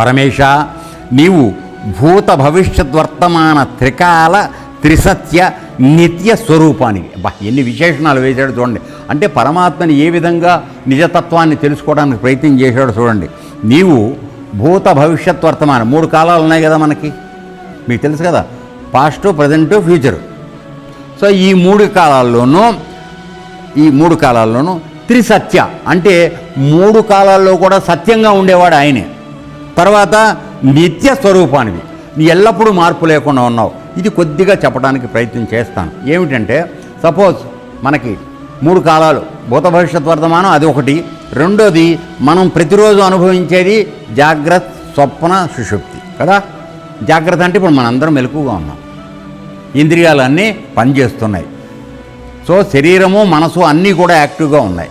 పరమేశ నీవు భూత భవిష్యత్ వర్తమాన త్రికాల త్రిసత్య నిత్య స్వరూపానికి. బా ఎన్ని విశేషణాలు వేశాడు చూడండి. అంటే పరమాత్మని ఏ విధంగా నిజతత్వాన్ని తెలుసుకోవడానికి ప్రయత్నం చేశాడో చూడండి. నీవు భూత భవిష్యత్ వర్తమానం మూడు కాలాలు ఉన్నాయి కదా మనకి? మీకు తెలుసు కదా పాస్ట్ ప్రజెంట్ ఫ్యూచర్. సో ఈ మూడు కాలాల్లోనూ ఈ మూడు కాలాల్లోనూ త్రిసత్య అంటే మూడు కాలాల్లో కూడా సత్యంగా ఉండేవాడు ఆయనే. తర్వాత నిత్య స్వరూపానివి. నీ ఎల్లప్పుడూ మార్పు లేకుండా ఉన్నావు. ఇది కొద్దిగా చెప్పడానికి ప్రయత్నం చేస్తాను. ఏమిటంటే సపోజ్ మనకి మూడు కాలాలు. భూత భవిష్యత్ వర్తమానం అది ఒకటి. రెండోది మనం ప్రతిరోజు అనుభవించేది జాగ్రత్త స్వప్న సుషుప్తి. కదా? జాగ్రత్త అంటే ఇప్పుడు మనందరం మెలకుగా ఉన్నాం. ఇంద్రియాలన్నీ పనిచేస్తున్నాయి. సో శరీరము మనసు అన్నీ కూడా యాక్టివ్గా ఉన్నాయి.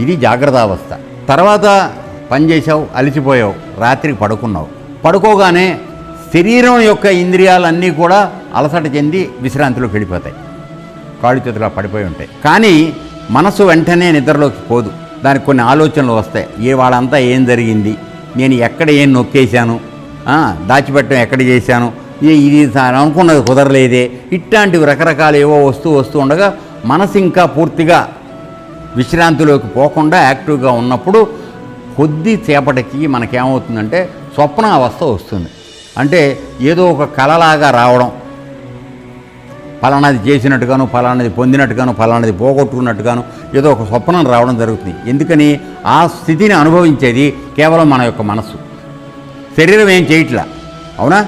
ఇది జాగ్రత్త అవస్థ. తర్వాత పని చేసావు రాత్రికి పడుకున్నావు. పడుకోగానే శరీరం యొక్క ఇంద్రియాలన్నీ కూడా అలసట చెంది విశ్రాంతిలోకి వెళ్ళిపోతాయి. కాళ్ళు చేతులు పడిపోయి ఉంటాయి. కానీ మనసు వెంటనే నిద్రలోకి పోదు. దానికి కొన్ని ఆలోచనలు వస్తాయి. ఏ వాళ్ళంతా ఏం జరిగింది? నేను ఎక్కడ ఏం నొక్కేశాను? దాచిపెట్టడం ఎక్కడ చేశాను? ఇది సా- అనుకున్నది కుదరలేదే. ఇట్లాంటివి రకరకాలు ఏవో వస్తూ వస్తూ ఉండగా మనసు ఇంకా పూర్తిగా విశ్రాంతిలోకి పోకుండా యాక్టివ్గా ఉన్నప్పుడు కొద్దిసేపటికి మనకేమవుతుందంటే స్వప్న అవస్థ వస్తుంది. అంటే ఏదో ఒక కళలాగా రావడం. ఫలానాది చేసినట్టుగాను ఫలానాది పొందినట్టుగాను ఫలానాది పోగొట్టుకున్నట్టుగాను ఏదో ఒక స్వప్నం రావడం జరుగుతుంది. ఎందుకని? ఆ స్థితిని అనుభవించేది కేవలం మన యొక్క మనస్సు. శరీరం ఏం చేయట్లా? అవునా?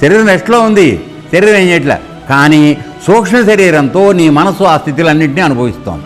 శరీరం రెస్ట్లో ఉంది? శరీరం ఏం చేయట్లా? కానీ సూక్ష్మ శరీరంతో నీ మనసు ఆ స్థితులన్నింటినీ అనుభవిస్తాం